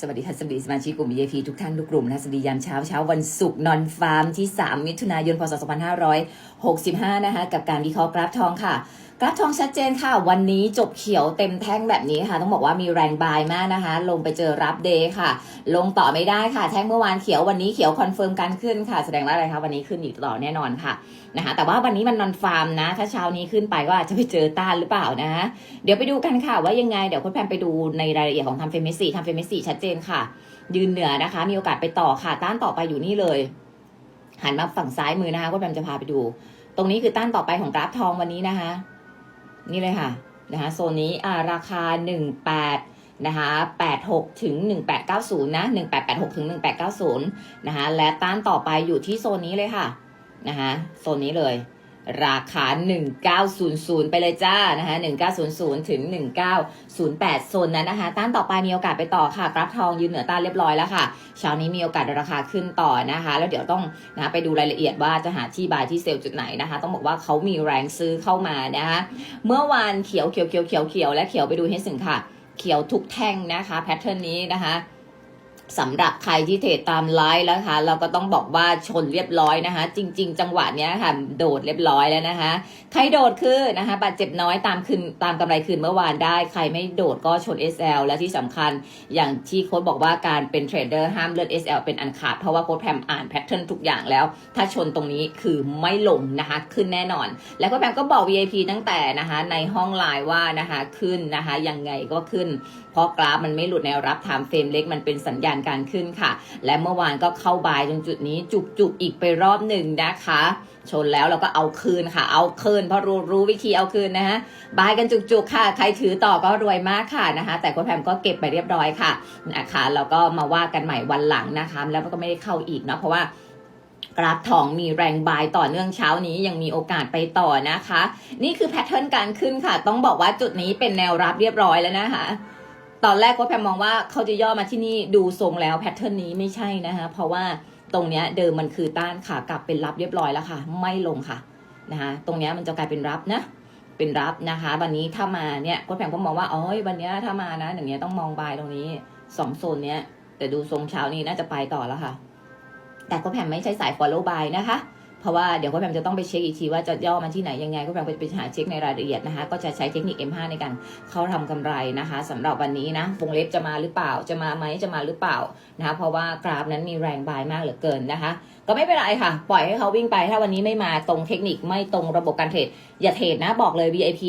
สวัสดีค่ะสวัสดีสมาชิกกลุ่ม VIP ทุกท่านทุกกลุ่มนะสวัสดียามเช้าเช้าวันศุกร์นอนฟาร์มที่ 3 มิถุนายนพศ2565 นะคะกับการวิเคราะห์กราฟทองค่ะ กราฟทองชัดเจนค่ะ วันนี้จบเขียวเต็มแท่งแบบนี้ค่ะ ต้องบอกว่ามีแรงบายมากนะคะ ลงไปเจอรับเดย์ค่ะ ลงต่อไม่ได้ค่ะ แท่งเมื่อวานเขียววันนี้เขียวคอนเฟิร์มการขึ้นค่ะ แสดงว่าอะไรคะวันนี้ขึ้นอีกต่อแน่นอนค่ะนะคะแต่ว่าวันนี้มันนอนฟาร์มนะ ถ้าเช้านี้ขึ้นไปก็อาจจะไปเจอต้านหรือเปล่านะเดี๋ยวไปดูกันค่ะว่ายังไงเดี๋ยวคุณแพมไปดูในรายละเอียดของทำเฟมิสี่ทำเฟมิสี่ชัดเจนค่ะ ยืนเหนือนะคะ มีโอกาสไปต่อค่ะต้านต่อไปอยู่นี่เลย หันมาฝั่งซ้ายมือนะคะคุณแพมจะพาไปดู ตรงนี้คือต้านต่อไปของกราฟทองวันนี้นะคะ นี่เลยค่ะนะคะโซนนี้อ่าราคา 18นะคะ86ถึง1890นะ1886ถึง1890นะคะและต้านต่อไปอยู่ที่โซนนี้เลยค่ะนะคะโซนนี้เลย ราคา 1900 ไปเลยจ้านะคะ1900 ถึง 1908 โซนนั้นนะคะ ต้านต่อไปมีโอกาสไปต่อค่ะ กราฟทองยืนเหนือต้านเรียบร้อยแล้วค่ะ เช้านี้มีโอกาสราคาขึ้นต่อนะคะ แล้วเดี๋ยวต้องนะไปดูรายละเอียดว่าจะหาที่บายที่เซลล์จุดไหนนะคะ ต้องบอกว่าเขามีแรงซื้อเข้ามานะคะ เมื่อวานเขียวเขียวเขียวเขียวเขียวและเขียวไปดูให้สึงค่ะ เขียวทุกแท่งนะคะ แพทเทิร์นนี้นะคะ สำหรับใครที่เทรดตามไลน์แล้วค่ะ เราก็ต้องบอกว่าชนเรียบร้อยนะคะ จริง ๆ จังหวะเนี้ยค่ะ โดดเรียบร้อยแล้วนะคะ ใครโดดคือนะคะบาดเจ็บน้อยตามคืนตามกำไรคืนเมื่อวานได้ ใครไม่โดดก็ชน SL และที่สำคัญอย่างที่โค้ดบอกว่าการเป็นเทรดเดอร์ห้ามเลือด SL เป็นอันขาดเพราะว่าโค้ดแพมอ่านแพทเทิร์นทุกอย่างแล้ว ถ้าชนตรงนี้คือไม่ลงนะคะ ขึ้นแน่นอน แล้วโค้ดแพมก็บอก VIP ตั้งแต่นะคะในห้องไลน์ว่านะคะขึ้นนะคะยังไงก็ขึ้น เพราะกราฟมันไม่หลุดแนวรับไทม์เฟรมเล็กมันเป็นสัญญาณการขึ้นค่ะ และเมื่อวานก็เข้าบายตรงจุดนี้จุกๆอีกไปรอบหนึ่งนะคะ ชนแล้วเราก็เอาคืนค่ะ เอาคืนเพราะรู้รู้วิธีเอาคืนนะฮะบายกันจุกๆค่ะ ใครถือต่อก็รวยมากค่ะนะคะ แต่คุณแพมก็เก็บไปเรียบร้อยค่ะนะคะแล้วก็มาว่ากันใหม่วันหลังนะคะ แล้วก็ไม่ได้เข้าอีกเนาะเพราะว่ากราฟทองมีแรงบายต่อเนื่องเช้านี้ยังมีโอกาสไปต่อนะคะ นี่คือแพทเทิร์นการขึ้นค่ะ ต้องบอกว่าจุดนี้เป็นแนวรับเรียบร้อยแล้วนะคะ ตอนแรกก็แพมมองว่าเขาจะย่อมาที่นี่ดูทรงแล้วแพทเทิร์นนี้ไม่ใช่นะคะเพราะว่าตรงเนี้ยเดิมมันคือต้านขากลับเป็นรับเรียบร้อยแล้วค่ะ ไม่ลงค่ะนะคะตรงเนี้ยมันจะกลายเป็นรับนะเป็นรับนะคะ วันนี้ถ้ามาเนี่ยก็แพมก็มองว่าอ๋อวันเนี้ยถ้ามานะอย่างเงี้ยต้องมองบายตรงนี้สองโซนเนี้ยแต่ดูทรงเช้านี้น่าจะไปต่อแล้วค่ะ แต่ก็แพมไม่ใช่สาย follow buy นะคะ เพราะว่าเดี๋ยวก็แพมจะต้องไปเช็คอีกทีว่าจะย่อมันที่ไหนยังไง ก็แพมไปหาเช็คในรายละเอียดนะคะ ก็จะใช้เทคนิค M5 ในการเข้าทำกำไรนะคะสำหรับวันนี้นะวงเล็บจะมาหรือเปล่าจะมาไหมจะมาหรือเปล่านะคะเพราะว่ากราฟนั้นมีแรงบายมากเหลือเกินนะคะ ก็ไม่เป็นไรค่ะ ปล่อยให้เขาวิ่งไป ถ้าวันนี้ไม่มาตรงเทคนิคไม่ตรงระบบการเทรดอย่าเทรดนะบอกเลย VIP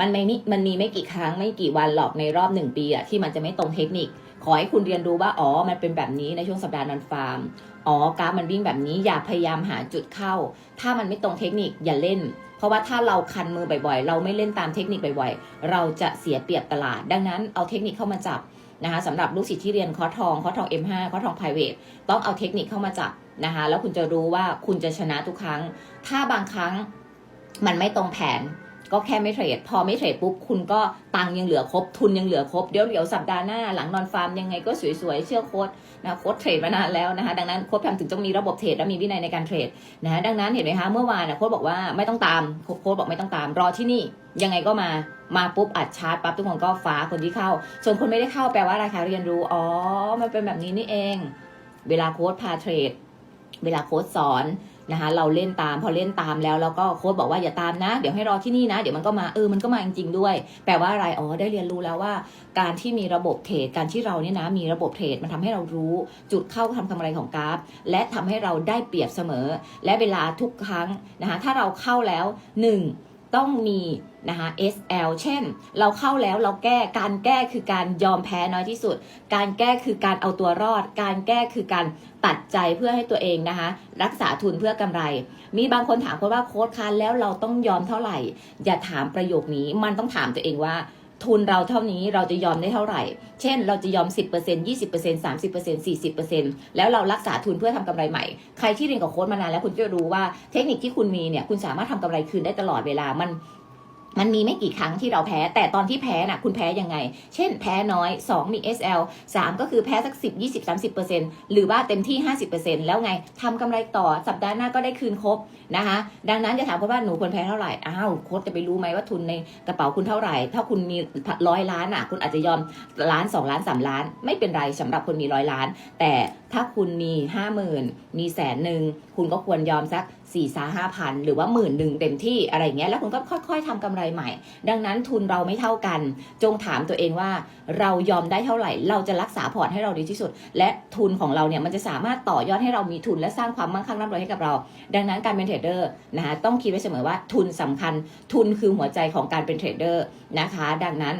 มันไม่มีมันมีไม่กี่ครั้งไม่กี่วันหรอกในรอบหนึ่งปีอะที่มันจะไม่ตรงเทคนิค ขอให้คุณเรียนรู้ว่าอ๋อมันเป็นแบบนี้ในช่วงสัปดาห์นันฟาร์มอ๋อกราฟมันวิ่งแบบนี้อย่าพยายามหาจุดเข้า ถ้ามันไม่ตรงเทคนิคอย่าเล่น เพราะว่าถ้าเราคันมือบ่อยๆ เราไม่เล่นตามเทคนิคบ่อยๆ เราจะเสียเปรียบตลาด ดังนั้นเอาเทคนิคเข้ามาจับนะคะสำหรับลูกศิษย์ที่เรียนคอร์สทองคอร์สทอง M5 คอร์สทอง private ต้องเอาเทคนิคเข้ามาจับนะคะแล้วคุณจะรู้ว่าคุณจะชนะทุกครั้ง ถ้าบางครั้งมันไม่ตรงแผน ก็แค่ไม่เทรด พอไม่เทรดปุ๊บคุณก็ตังค์ยังเหลือครบทุนยังเหลือครบเดี๋ยวเดี๋ยวสัปดาห์หน้าหลังนอนฟาร์มยังไงก็สวยๆเชื่อโค้ดนะโค้ดเทรดมานานแล้วนะคะดังนั้นโค้ดแพมถึงต้องมีระบบเทรดและมีวินัยในการเทรดนะดังนั้นเห็นไหมคะเมื่อวานนะโค้ดบอกว่าไม่ต้องตามโค้ดบอกไม่ต้องตามรอที่นี่ยังไงก็มามาปุ๊บอัดชาร์จปั๊บทุกคนก็ฟ้าคนที่เข้า ส่วนคนไม่ได้เข้าแปลว่าอะไรคะเรียนรู้อ๋อมันเป็นแบบนี้นี่เอง เวลาโค้ดพาเทรดเวลาโค้ดสอน นะคะเราเล่นตามพอเล่นตามแล้วแล้วก็โค้ดบอกว่าอย่าตามนะ เดี๋ยวให้รอที่นี่นะ เดี๋ยวมันก็มาเออมันก็มาจริงๆด้วย แปลว่าอะไรอ๋อได้เรียนรู้แล้วว่า การที่มีระบบเทรดการที่เราเนี่ยนะมีระบบเทรดมันทำให้เรารู้จุดเข้าทำกำไรของกราฟ และทำให้เราได้เปรียบเสมอ และเวลาทุกครั้งนะคะถ้าเราเข้าแล้วหนึ่ง ต้องมีนะคะ SL เช่น เราเข้าแล้วเราแก้การแก้คือการยอมแพ้น้อยที่สุด การแก้คือการเอาตัวรอด การแก้คือการตัดใจเพื่อให้ตัวเองนะคะ รักษาทุนเพื่อกำไร มีบางคนถามคนว่าโค้ดคันแล้วเราต้องยอมเท่าไหร่ อย่าถามประโยคนี้มันต้องถามตัวเองว่า ทุนเราเท่านี้เราจะยอมได้เท่าไหร่ เช่น เราจะยอม 10% 20% 30% 40%แล้วเรารักษาทุนเพื่อทำกำไรใหม่ ใครที่เรียนกับโค้ดมานานแล้วคุณจะรู้ว่าเทคนิคที่คุณมีเนี่ยคุณสามารถทำกำไรคืนได้ตลอดเวลามัน มันมีไม่กี่ครั้งที่เราแพ้ แต่ตอนที่แพ้น่ะ คุณแพ้ยังไง เช่น แพ้น้อย 2 มี SL 3 ก็คือแพ้สัก 10 20 30หรือว่าเต็มที่ 50แล้วไงทำกำไรต่อสัปดาห์หน้าก็ได้คืนครบนะคะ ดังนั้นจะถามเพราะว่าหนูควรแพ้เท่าไหร่ อ้าวโค้ชจะไปรู้ไหมว่าทุนในกระเป๋าคุณเท่าไหร่ ถ้าคุณมีร้อยล้านอะ คุณอาจจะยอมล้าน2ล้าน3ล้าน ไม่เป็นไรสำหรับคนมีร้อยล้าน แต่ถ้าคุณมี 5 0,000 มีแสนหนึ่งคุณก็ควรยอมสัก4ี่สาห้าพันหรือว่าหมื่นหนึ่งเต็มที่อะไรเงี้ยแล้วคุณก็ค่อย ๆทำกำไรใหม่ ดังนั้นทุนเราไม่เท่ากัน จงถามตัวเองว่าเรายอมได้เท่าไหร่ เราจะรักษาพอร์ตให้เราดีที่สุด และทุนของเราเนี่ยมันจะสามารถต่อยอดให้เรามีทุนและสร้างความมั่งคั่งร่ำรวยให้กับเรา ดังนั้นการเป็นเทรดเดอร์นะคะต้องคิดไว้เสมอว่าทุนสำคัญ ทุนคือหัวใจของการเป็นเทรดเดอร์นะคะ ดังนั้น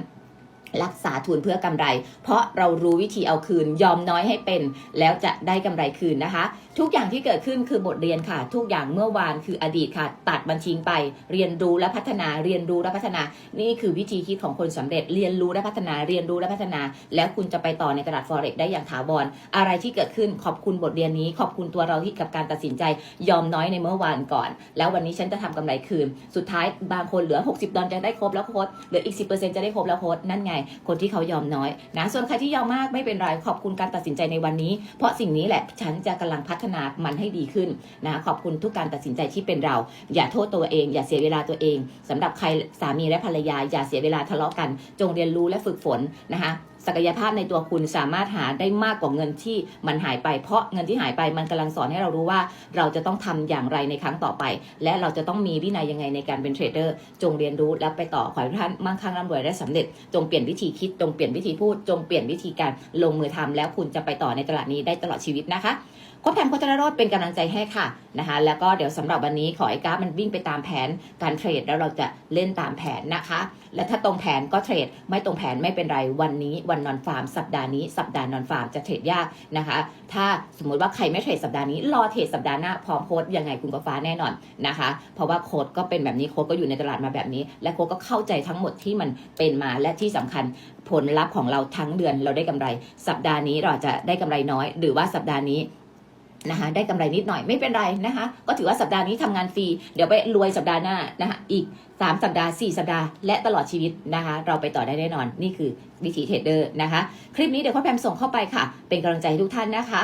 รักษาทุนเพื่อกำไร เพราะเรารู้วิธีเอาคืนยอมน้อยให้เป็น แล้วจะได้กำไรคืนนะคะทุกอย่างที่เกิดขึ้นคือบทเรียนค่ะ ทุกอย่างเมื่อวานคืออดีตค่ะ ตัดบัญชีไป เรียนรู้และพัฒนา เรียนรู้และพัฒนา นี่คือวิธีคิดของคนสำเร็จ เรียนรู้และพัฒนา เรียนรู้และพัฒนา แล้วคุณจะไปต่อในตลาด forex ได้อย่างถาวร อะไรที่เกิดขึ้นขอบคุณบทเรียนนี้ ขอบคุณตัวเราที่กับการตัดสินใจ ยอมน้อยในเมื่อวานก่อน แล้ววันนี้ฉันจะทำกำไรคืน สุดท้ายบางคนเหลือ 60 ดอลจะได้ครบแล้วโค้ดเหลืออีก 10%จะได้ครบแล้วโค้ดนั่นไง คนที่เขายอมน้อยนะ ส่วนใครที่ยอมมากไม่เป็นไร ขอบคุณการตัดสินใจในวันนี้ เพราะสิ่งนี้แหละฉันจะกำลังพัฒนามันให้ดีขึ้นนะขอบคุณทุกการตัดสินใจที่เป็นเรา อย่าโทษตัวเอง อย่าเสียเวลาตัวเองสำหรับใครสามีและภรรยา อย่าเสียเวลาทะเลาะกัน จงเรียนรู้และฝึกฝนนะคะศักยภาพในตัวคุณสามารถหาได้มากกว่าเงินที่มันหายไป เพราะเงินที่หายไปมันกำลังสอนให้เรารู้ว่า เราจะต้องทำอย่างไรในครั้งต่อไป และเราจะต้องมีวินัยยังไงในการเป็นเทรดเดอร์ จงเรียนรู้แล้วไปต่อขอให้ท่านมั่งคั่งร่ำรวยและสำเร็จ จงเปลี่ยนวิธีคิด จงเปลี่ยนวิธีพูด จงเปลี่ยนวิธีการลงมือทำแล้วคุณจะไปต่อในตลาดนี้ได้ตลอดชีวิตนะคะ โค้ชแพมโคชนรดเป็นกำลังใจให้ค่ะนะคะแล้วก็เดี๋ยวสำหรับวันนี้ขอให้กราฟมันวิ่งไปตามแผนการเทรดแล้วเราจะเล่นตามแผนนะคะ และถ้าตรงแผนก็เทรดไม่ตรงแผนไม่เป็นไรวันนี้วันนอนฟาร์มสัปดาห์นี้สัปดาห์นอนฟาร์มจะเทรดยากนะคะ ถ้าสมมุติว่าใครไม่เทรดสัปดาห์นี้รอเทรดสัปดาห์หน้าพร้อมโค้ดยังไงคุณก็ฟ้าแน่นอนนะคะ เพราะว่าโค้ดก็เป็นแบบนี้โค้ดก็อยู่ในตลาดมาแบบนี้ และโค้ดก็เข้าใจทั้งหมดที่มันเป็นมาและที่สำคัญผลลัพธ์ของเราทั้งเดือนเราได้กำไร สัปดาห์นี้เราจจะได้กำไรน้อย หรือว่าสัปดาห์นี้ นะคะได้กำไรนิดหน่อยไม่เป็นไรนะคะก็ถือว่าสัปดาห์นี้ทำงานฟรี เดี๋ยวไปรวยสัปดาห์หน้านะคะอีก 3 สัปดาห์ 4 สัปดาห์และตลอดชีวิตนะคะ เราไปต่อได้แน่นอน นี่คือวิธีเทรดเดอร์นะคะ คลิปนี้เดี๋ยวพ่อแพมส่งเข้าไปค่ะ เป็นกำลังใจให้ทุกท่านนะคะ